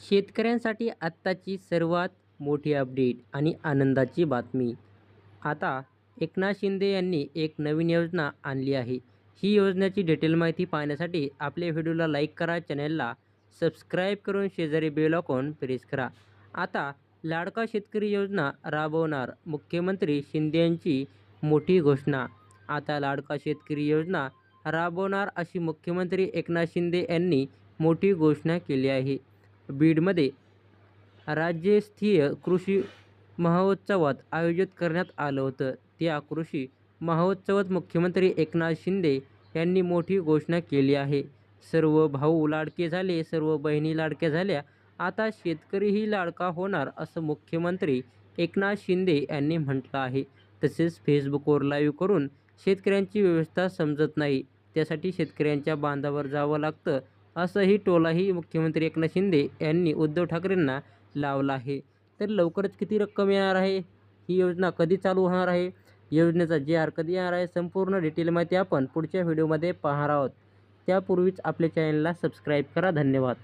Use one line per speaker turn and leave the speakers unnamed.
शेतकऱ्यांसाठी आत्ताची सर्वात मोठी अपडेट आणि आनंदाची बातमी. आता एकनाथ शिंदे यांनी एक नवीन योजना आणली आहे. ही योजनेची डिटेल माहिती पाहण्यासाठी आपल्या व्हिडिओला लाईक करा चॅनलला सबस्क्राईब करून शेजारी बेल आयकॉन प्रेस करा. आता लाडका शेतकरी योजना राबवणार मुख्यमंत्री शिंदे यांची मोठी घोषणा. आता लाडका शेतकरी योजना राबवणार अशी मुख्यमंत्री एकनाथ शिंदे यांनी मोठी घोषणा केली आहे. बीडमध्ये राज्यस्तरीय कृषी महोत्सवात आयोजित करण्यात आलं होतं. त्या कृषी महोत्सवात मुख्यमंत्री एकनाथ शिंदे यांनी मोठी घोषणा केली आहे. सर्व भाऊ लाडके झाले सर्व बहिणी लाडक्या झाल्या आता शेतकरीही लाडका होणार असं मुख्यमंत्री एकनाथ शिंदे यांनी म्हटलं आहे. तसेच फेसबुकवर लाईव्ह करून शेतकऱ्यांची व्यवस्था समजत नाही. त्यासाठी शेतकऱ्यांच्या बांधावर जावं लागतं. असंही टोलाही मुख्यमंत्री एकनाथ शिंदे यांनी उद्धव ठाकरेंना लावला आहे. तर लवकरच किती रक्कम येणार आहे? ही योजना कधी चालू होणार आहे? योजनेचा जे आर कधी येणार आहे? संपूर्ण डिटेल माहिती आपण पुढच्या व्हिडिओमध्ये पाहणार आहोत. त्यापूर्वीच आपल्या चॅनलला सबस्क्राईब करा. धन्यवाद.